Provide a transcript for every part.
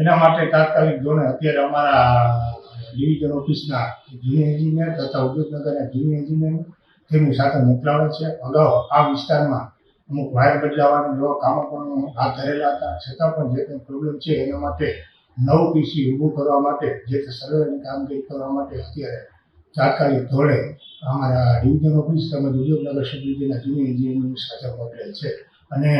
એના માટે તાત્કાલિક ધોરણે અત્યારે અમારા ડિવિઝન ઓફિસના જૂની એન્જિનિયર તથા ઉદ્યોગનગરના જૂની એન્જિનિયર તેમની સાથે મોકલાવે છે. અગાઉ આ વિસ્તારમાં અમુક વાયર બદલાવાની જેવા કામો પણ હાથ ધરેલા હતા. છતાં પણ જે કંઈ પ્રોબ્લેમ છે એના માટે નવું પીસી ઊભું કરવા માટે, જે તે સર્વેની કામગીરી કરવા માટે અત્યારે તાત્કાલિક ધોરણે અમારા ડિવિઝન ઓફિસ તેમજ ઉદ્યોગનગર સબડિવિઝનના જૂની એન્જિનિયરની સાથે મોકલેલ છે. અને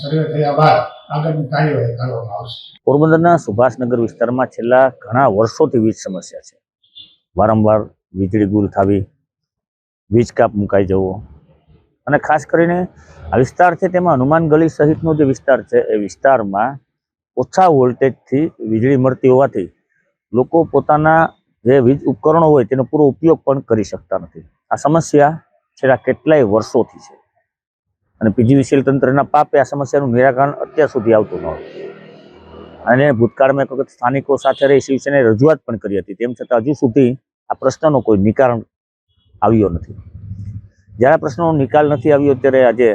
સર્વે થયા બાદ આગળની કાર્યવાહી કરવામાં આવશે. પોરબંદરના સુભાષનગર વિસ્તારમાં છેલ્લા ઘણા વર્ષોથી વીજ સમસ્યા છે. વારંવાર વીજળી ગુલ થવી, વીજ કાપ મુકાઈ જવો અને ખાસ કરીને આ વિસ્તાર છે તેમાં હનુમાન ગલી સહિતનો જે વિસ્તાર છે, એ વિસ્તારમાં ઓછા વોલ્ટેજથી વીજળી મળતી હોવાથી લોકો પોતાના જે વીજ ઉપકરણો હોય તેનો પૂરો ઉપયોગ પણ કરી શકતા નથી. આ સમસ્યા છેલ્લા કેટલાય વર્ષોથી છે. અને પીજીવીસીએલ તંત્રના પાપે આ સમસ્યાનું નિરાકરણ અત્યાર સુધી આવતું ન હતું. અને ભૂતકાળમાં એક વખત સ્થાનિકો સાથે રહી શિવસેનાએ રજૂઆત પણ કરી હતી. તેમ છતાં હજુ સુધી આ પ્રશ્નનો કોઈ નિકારણ આવ્યો નથી. જ્યારે પ્રશ્નનો નિકાલ નથી આવ્યો ત્યારે આજે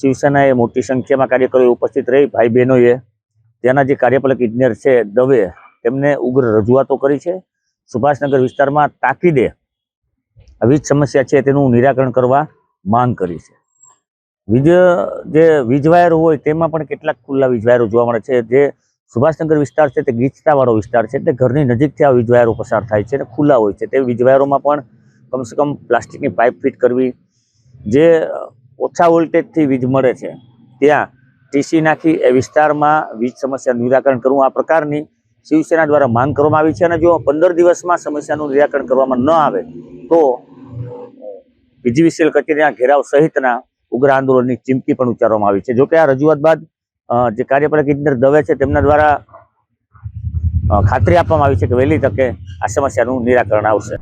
શિવસેનાએ મોટી સંખ્યામાં કાર્યકરો ઉપસ્થિત રહી. ભાઈ બહેનોએ ત્યાંના જે કાર્યપાલક ઇજનેર છે દવે, તેમને ઉગ્ર રજૂઆતો કરી છે. સુભાષનગર વિસ્તારમાં તાકીદે આવી સમસ્યા છે તેનું નિરાકરણ કરવા માંગ કરી છે. વીજ, જે વીજવાયરો હોય તેમાં પણ કેટલાક ખુલ્લા વીજવાયરો જોવા મળે છે. જે સુભાષનગર વિસ્તાર છે તે ગીચતાવાળો વિસ્તાર છે એટલે ઘરની નજીકથી આ વીજવાયરો પસાર થાય છે અને ખુલ્લા હોય છે. તે વીજવાયરોમાં પણ કમસે કમ પ્લાસ્ટિકની પાઇપ ફિટ કરવી, જે ઓછા વોલ્ટેજથી વીજ મળે છે. ત્યાં ટીસી નાખી એ વિસ્તારમાં વીજ સમસ્યાનું નિરાકરણ કરવું આ પ્રકારની શિવસેના દ્વારા માંગ કરવામાં આવી છે અને જો પંદર દિવસમાં સમસ્યાનું નિરાકરણ કરવામાં ન આવે તો પીજીવીસીએલ કચેરીના ઘેરાવ સહિતના ઉગ્ર આંદોલનની ચીમકી પણ ઉચ્ચારવામાં આવી છે. જોકે આ રજૂઆત બાદ જે કાર્યપાલક ઇજનેર દવે છે તેમના દ્વારા ખાતરી આપવામાં આવી છે કે વહેલી તકે આ સમસ્યાનું નિરાકરણ આવશે.